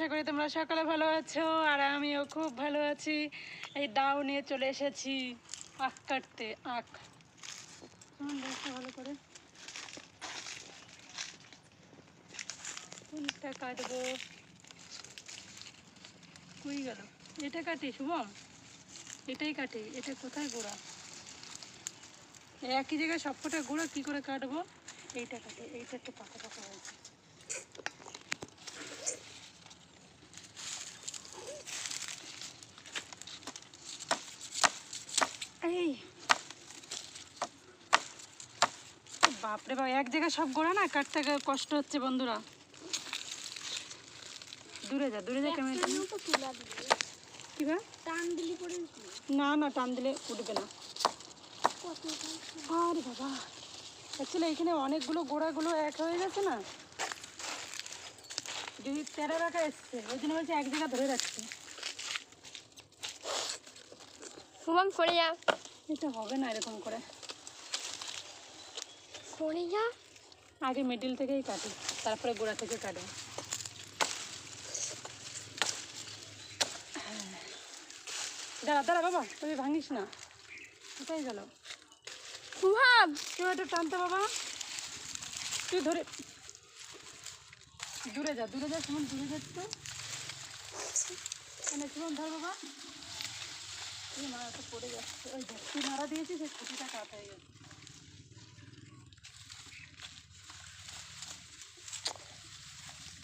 আশা করি তোমরা সকালে ভালো আছো আর আমিও খুব ভালো আছি। এই দাও নিয়ে চলে এসেছি আখ কাটতে, আখ। ভালো করে? কোনটা কাটবো। কই গেল? এটা কাটি, শুভম? এটাই কাটি, এটা কোথায় গোড়া? একই জায়গায় সবকটা গুঁড়ো কি করে কাটবো? এইটা কাটে, এইটা একটু পাকা পাকা হয়েছে। এই। বাপরে বাপ এক জায়গায় সব গোড়া না? কাটতে কষ্ট হচ্ছে বন্ধুরা? দূরে যা দূরে যা কেমন কি ভাই টান দিলি পরে না না টান দিলে উঠবে না? আরে বাবা। অ্যাকচুয়ালি এখানে অনেকগুলো গোড়াগুলো এক হয়ে গেছে না? যদি তেরো রাখা এসছে ওই জন্য বলছে এক জায়গা ধরে রাখছে। শুভম সরে যা। এটা হবে না এরকম করে। সরে যা আগে মিডিল থেকেই কাটি তারপরে গোড়া থেকে কাটে দাঁড়া দাঁড়া বাবা তুই ভাঙিস না। কোথায় গেল? শুভম কেউ একটু টানতে বাবা। তুই ধরে দূরে যা দূরে যা সুমন দূরে যাচ্ছে এনে সুমন ধর বাবা। তো পড়ে যাচ্ছে। ওই মারা সেই খুঁটিটা কাট হয়ে গেছে।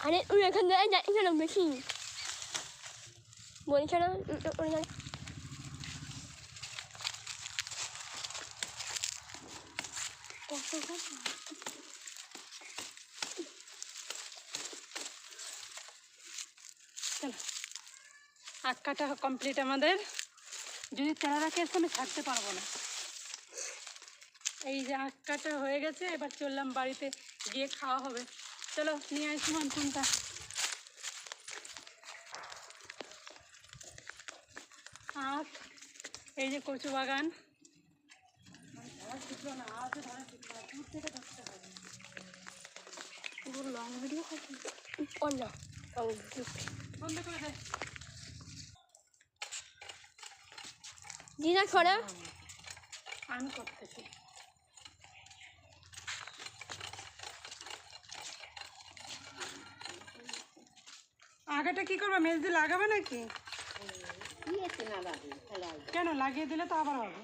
আরে তুই এখান থেকে যাই কেন? বেশি বলছে না। কত। আখ কাটা কমপ্লিট আমাদের। যদি তেরা রাখে আসতে আমি ছাড়তে পারব না। এই যে আখ কাটা হয়ে গেছে, এবার চললাম বাড়িতে গিয়ে খাওয়া হবে। চলো, নিয়ে আসি মানসুনটা। আখ, এই যে কচু বাগান। লং ভিডিও বন্ধ করে দে। দিদা সরে। আমি করতেছি। আগাটা কি করবে মেজ দিয়ে লাগাবে নাকি? কেন লাগিয়ে দিলে তো আবার হবে।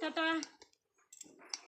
টাটা।